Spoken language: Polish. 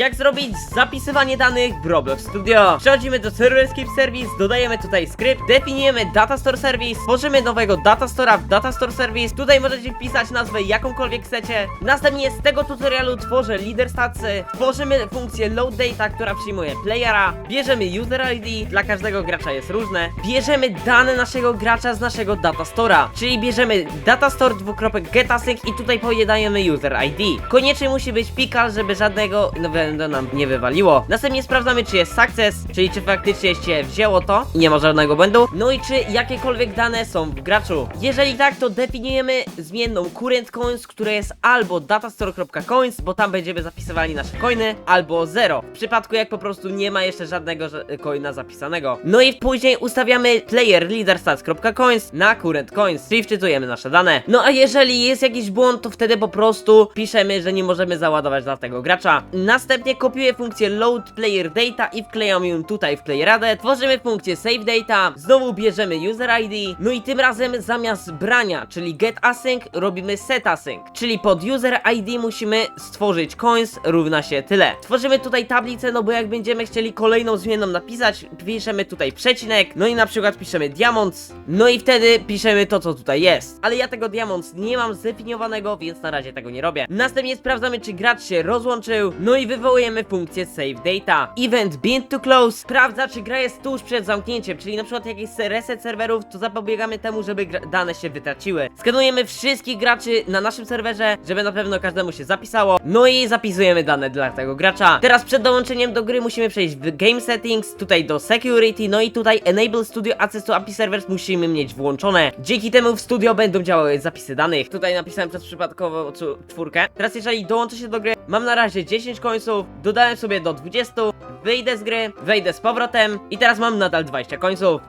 jak zrobić zapisywanie danych w Roblox Studio. Przechodzimy do Server Escape Service, dodajemy tutaj skrypt, definiujemy Data Store Service, tworzymy nowego Data Store'a w Data Store Service, tutaj możecie wpisać nazwę jakąkolwiek chcecie. Następnie z tego tutorialu tworzę Leader Statsy, tworzymy funkcję Load Data, która przyjmuje playera, bierzemy User ID, dla każdego gracza jest różne, bierzemy dane naszego gracza z naszego Data Store'a, czyli bierzemy Data Store i tutaj podajemy User ID. Koniecznie musi być pikal, żeby żadnego no, nam nie wywaliło. Następnie sprawdzamy, czy jest success, czyli czy faktycznie się wzięło to i nie ma żadnego błędu. No i czy jakiekolwiek dane są w graczu. Jeżeli tak, to definiujemy zmienną current coins, która jest albo datastore.coins, bo tam będziemy zapisywali nasze coiny, albo 0. W przypadku jak po prostu nie ma jeszcze żadnego ża- coina zapisanego. No i później ustawiamy player leaderstats.coins na current coins, czyli wczytujemy nasze dane. No a jeżeli jest jakiś błąd, to wtedy po prostu piszemy, że nie możemy załadować dla tego gracza. Następnie kopiuję funkcję load player data i wklejamy ją tutaj w playeradę. Tworzymy funkcję save data, znowu bierzemy user ID, no i tym razem zamiast brania, czyli get async, robimy set async, czyli pod user ID musimy stworzyć coins równa się tyle. Tworzymy tutaj tablicę, no bo jak będziemy chcieli kolejną zmienną napisać, piszemy tutaj przecinek, no i na przykład piszemy diamonds, no i wtedy piszemy to, co tutaj jest. Ale ja tego diamonds nie mam zdefiniowanego, więc na razie tego nie robię. Następnie sprawdzamy, czy gracz się rozłączył, no i wywołujemy funkcję save data. Event bind to close sprawdza, czy gra jest tuż przed zamknięciem, czyli na przykład jakiś reset serwerów, to zapobiegamy temu, żeby dane się wytraciły. Skanujemy wszystkich graczy na naszym serwerze, żeby na pewno każdemu się zapisało, no i zapisujemy dane dla tego gracza. Teraz przed dołączeniem do gry musimy przejść w Game Settings, tutaj do Security, no i tutaj Enable Studio Access to API Servers musimy mieć włączone. Dzięki temu w studio będą działały zapisy danych. Tutaj napisałem przez przypadkowo czwórkę. Teraz jeżeli dołączę się do gry, mam na razie 10 końców, dodałem sobie do 20, wyjdę z gry, wejdę z powrotem i teraz mam nadal 20 końców.